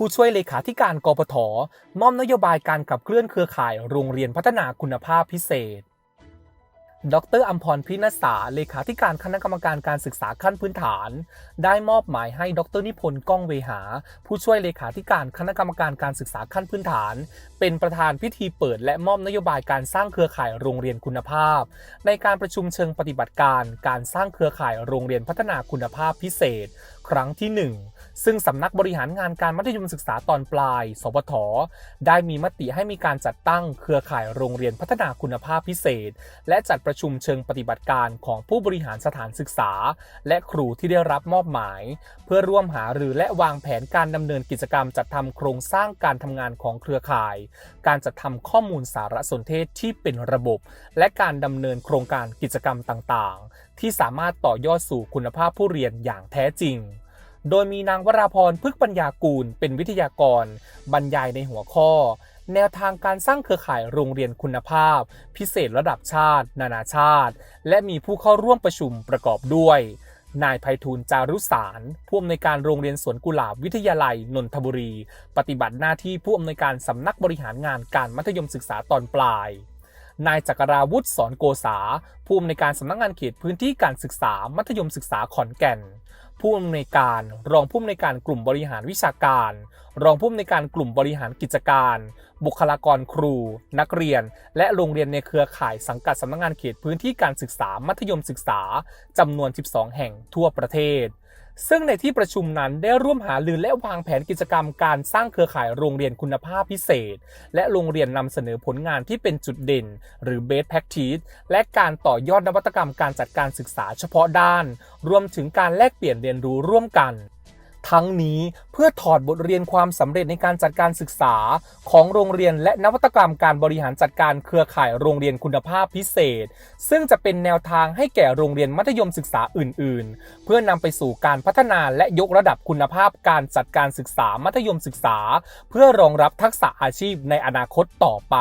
ผู้ช่วยเลขาธิการกปทมอบนโยบายการขับเคลื่อนเครือข่ายโรงเรียนพัฒนาคุณภาพพิเศษ ดรอัมพรพินัสาเลขาธิการคณะกรรมการการศึกษาขั้นพื้นฐาน ได้มอบหมายให้ดรนิพนธ์ก้องเวหา ผู้ช่วยเลขาธิการคณะกรรมการการศึกษาขั้นพื้นฐาน เป็นประธานพิธีเปิดและมอบนโยบายการสร้างเครือข่ายโรงเรียนคุณภาพ ในการประชุมเชิงปฏิบัติการ การสร้างเครือข่ายโรงเรียนพัฒนาคุณภาพพิเศษ ครั้งที่ 1 ซึ่งสำนักบริหารงานการมัธยมศึกษาตอนปลายสปทได้มีมติให้มีการจัดตั้งเครือข่ายโรงเรียนพัฒนาคุณภาพพิเศษ และจัดประชุมเชิงปฏิบัติการของผู้บริหารสถานศึกษา และครูที่ได้รับมอบหมาย เพื่อร่วมหารือและวางแผนการดำเนินกิจกรรมจัดทำโครงสร้างการทำงานของเครือข่าย การจัดทำข้อมูลสารสนเทศที่เป็นระบบ และการดำเนินโครงการกิจกรรมต่างๆ ที่สามารถต่อยอดสู่คุณภาพผู้เรียนอย่างแท้จริง โดยมีนางวราพรพฤกษ์ปัญญากูลเป็นวิทยากร บรรยายในหัวข้อ แนวทางการสร้างเครือข่ายโรงเรียนคุณภาพ พิเศษระดับชาติ นานาชาติ และมีผู้เข้าร่วมประชุมประกอบด้วยนายไพฑูรย์จารุสารผู้อำนวยการโรงเรียนสวนกุหลาบวิทยาลัย นนทบุรี ปฏิบัติหน้าที่ผู้อำนวยการสำนักบริหารงานการมัธยมศึกษาตอนปลาย นายจักราวุฒิสอนโกษา ผู้อำนวยการสำนักงานเขตพื้นที่การศึกษา มัธยมศึกษาขอนแก่น ผู้อำนวยการ รองผู้อำนวยการกลุ่มบริหารวิชาการ รองผู้อำนวยการกลุ่มบริหารกิจการ บุคลากรครู นักเรียน และโรงเรียนในเครือข่ายสังกัดสำนักงานเขตพื้นที่การศึกษา มัธยมศึกษาจำนวน 12 แห่งทั่วประเทศ ซึ่งในที่ประชุมนั้นได้ร่วมหารือและวางแผนกิจกรรมการสร้างเครือข่ายโรงเรียนคุณภาพพิเศษ และโรงเรียนนำเสนอผลงานที่เป็นจุดเด่น หรือ best practice และการต่อยอดนวัตกรรมการจัดการศึกษาเฉพาะด้าน รวมถึงการแลกเปลี่ยนเรียนรู้ร่วมกัน ทั้งนี้เพื่อถอดบทเรียนความสำเร็จในการจัดการศึกษาของโรงเรียนและนวัตกรรมการบริหารจัดการเครือข่ายโรงเรียนคุณภาพพิเศษ ซึ่งจะเป็นแนวทางให้แก่โรงเรียนมัธยมศึกษาอื่น ๆ เพื่อนำไปสู่การพัฒนาและยกระดับคุณภาพการจัดการศึกษามัธยมศึกษา เพื่อรองรับทักษะอาชีพในอนาคตต่อไป